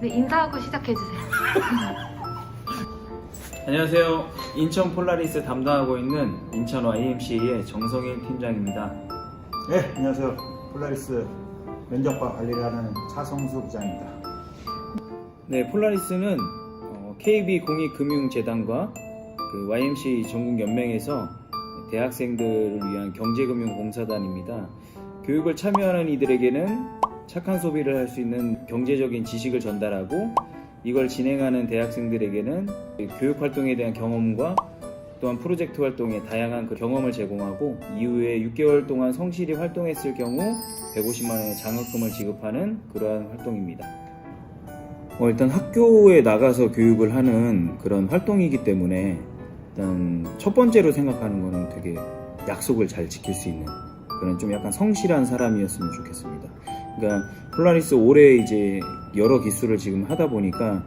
네, 인사하고 시작해주세요. 안녕하세요. 인천 폴라리스 담당하고 있는 인천 YMCA의 정성일 팀장입니다. 네, 안녕하세요. 폴라리스 면접과 관리를 하는 차성수 부장입니다. 네, 폴라리스는 어, KB공익금융재단과 그 YMCA 전국연맹에서 대학생들을 위한 경제금융봉사단입니다. 교육을 참여하는 이들에게는 착한 소비를 할 수 있는 경제적인 지식을 전달하고 이걸 진행하는 대학생들에게는 교육 활동에 대한 경험과 또한 프로젝트 활동에 다양한 그 경험을 제공하고 이후에 6개월 동안 성실히 활동했을 경우 150만 원의 장학금을 지급하는 그러한 활동입니다. 어, 일단 학교에 나가서 교육을 하는 그런 활동이기 때문에 일단 첫 번째로 생각하는 거는 되게 약속을 잘 지킬 수 있는 그런 좀 약간 성실한 사람이었으면 좋겠습니다. 그러니까 폴라리스 올해 이제 여러 기수를 지금 하다 보니까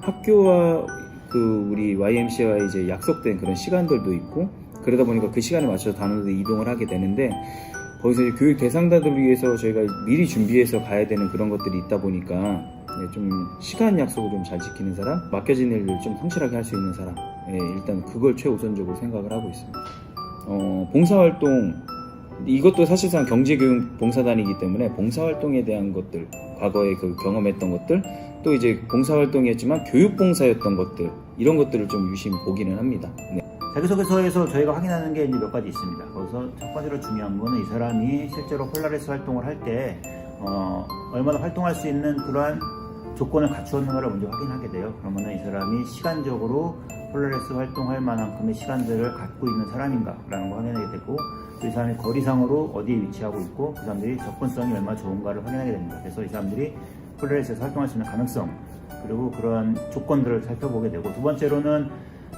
학교와 그 우리 YMC와 이제 약속된 그런 시간들도 있고 그러다 보니까 그 시간에 맞춰서 단원도 이동을 하게 되는데 거기서 이제 교육 대상자들을 위해서 저희가 미리 준비해서 가야 되는 그런 것들이 있다 보니까 네, 좀 시간 약속을 좀 잘 지키는 사람, 맡겨진 일을 좀 성실하게 할 수 있는 사람, 예, 일단 그걸 최우선적으로 생각을 하고 있습니다. 어, 봉사활동 이것도 사실상 경제교육 봉사단이기 때문에 봉사활동에 대한 것들, 과거에 그 경험했던 것들, 또 이제 봉사활동이었지만 교육봉사였던 것들 이런 것들을 좀 유심히 보기는 합니다. 네. 자기소개서에서 저희가 확인하는 게 이제 몇 가지 있습니다. 거기서 첫 번째로 중요한 거는 이 사람이 실제로 폴라리스 활동을 할 때 어, 얼마나 활동할 수 있는 그러한 조건을 갖추었는가를 먼저 확인하게 돼요. 그러면 이 사람이 시간적으로 폴라리스 활동할 만큼의 시간들을 갖고 있는 사람인가라는 걸 확인하게 되고 또 이 사람이 거리상으로 어디에 위치하고 있고 그 사람들이 접근성이 얼마나 좋은가를 확인하게 됩니다. 그래서 이 사람들이 폴라리스에서 활동할 수 있는 가능성 그리고 그러한 조건들을 살펴보게 되고 두 번째로는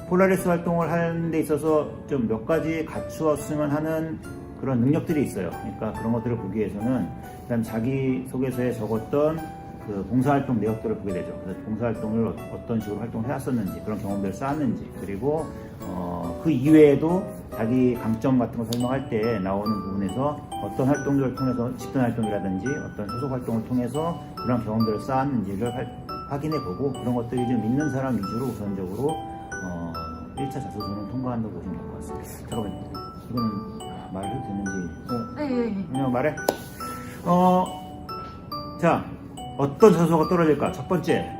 폴라리스 활동을 하는 데 있어서 좀 몇 가지 갖추었으면 하는 그런 능력들이 있어요. 그러니까 그런 것들을 보기 위해서는 일단 자기 소개서에 적었던 그 봉사활동 내역들을 보게 되죠. 그래서 봉사활동을 어- 어떤 식으로 활동을 해왔었는지 그런 경험들을 쌓았는지 그리고 어, 그 이외에도 자기 강점 같은 거 설명할 때 나오는 부분에서 어떤 활동들을 통해서 집단 활동이라든지 어떤 소속 활동을 통해서 그런 경험들을 쌓았는지를 할- 확인해 보고 그런 것들이 좀 있는 사람 위주로 우선적으로 어, 1차 자소서는 통과한다고 보시면 될 것 같습니다. 잠깐만요. 이거는 말을 해도 되는지. 어, 네, 네, 네. 그냥 말해. 어, 자, 어떤 자소서가 떨어질까? 첫 번째,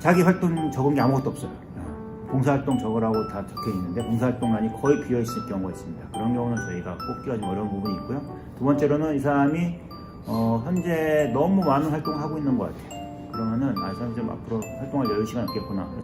자기 활동 적은 게 아무것도 없어요. 어, 봉사활동 적으라고 다 적혀 있는데 봉사활동란이 거의 비어 있을 경우가 있습니다. 그런 경우는 저희가 뽑기가 좀 어려운 부분이 있고요. 두 번째로는 이 사람이 어, 현재 너무 많은 활동을 하고 있는 것 같아요. 그러면은 아, 이 사람이 좀 앞으로 활동할 여유 시간이 없겠구나.